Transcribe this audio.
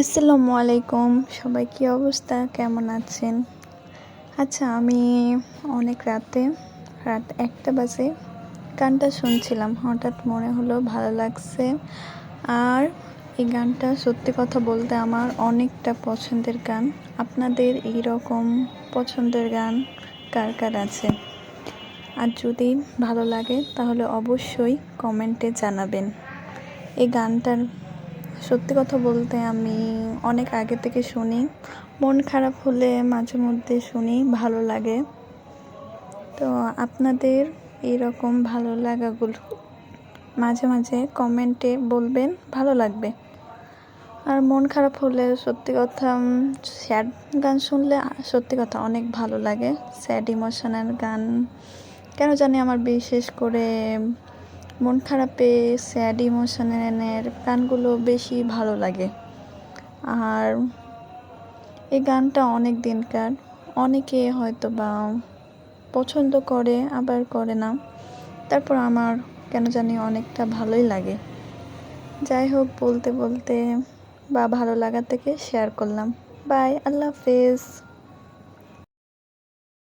আসসালামু আলাইকুম। সবাই কি অবস্থা? কেমন আছেন? আচ্ছা আমি অনেক রাতে, রাত একটা বাজে, গানটা শুনছিলাম। হঠাৎ মনে হলো ভালো লাগছে। আর এই গানটা সত্যি কথা বলতে আমার অনেকটা পছন্দের গান। আপনাদের এই রকম পছন্দের গান কার কার আছে? আর যদি ভালো লাগে, তাহলে অবশ্যই কমেন্টে জানাবেন। এই গানটার সত্যি কথা বলতে আমি অনেক আগে থেকে শুনি। মন খারাপ হলে মাঝে মধ্যে শুনি, ভালো লাগে। তো আপনাদের এইরকম ভালো লাগাগুলো মাঝে মাঝে কমেন্টে বলবেন, ভালো লাগবে। আর মন খারাপ হলে সত্যি কথা স্যাড গান শুনলে সত্যি কথা অনেক ভালো লাগে। স্যাড ইমোশনাল গান, কেন জানি আমার বিশেষ করে মন খারাপে স্যাড ইমোশনের গানগুলো বেশি ভালো লাগে। আর এই গানটা অনেক দিনকার। অনেকে হয়তো বা পছন্দ করে, আবার করে না। তারপর আমার কেন জানি অনেকটা ভালোই লাগে। যাই হোক, বলতে বলতে বা ভালো লাগা থেকে শেয়ার করলাম। বাই আল্লাহ হাফেজ।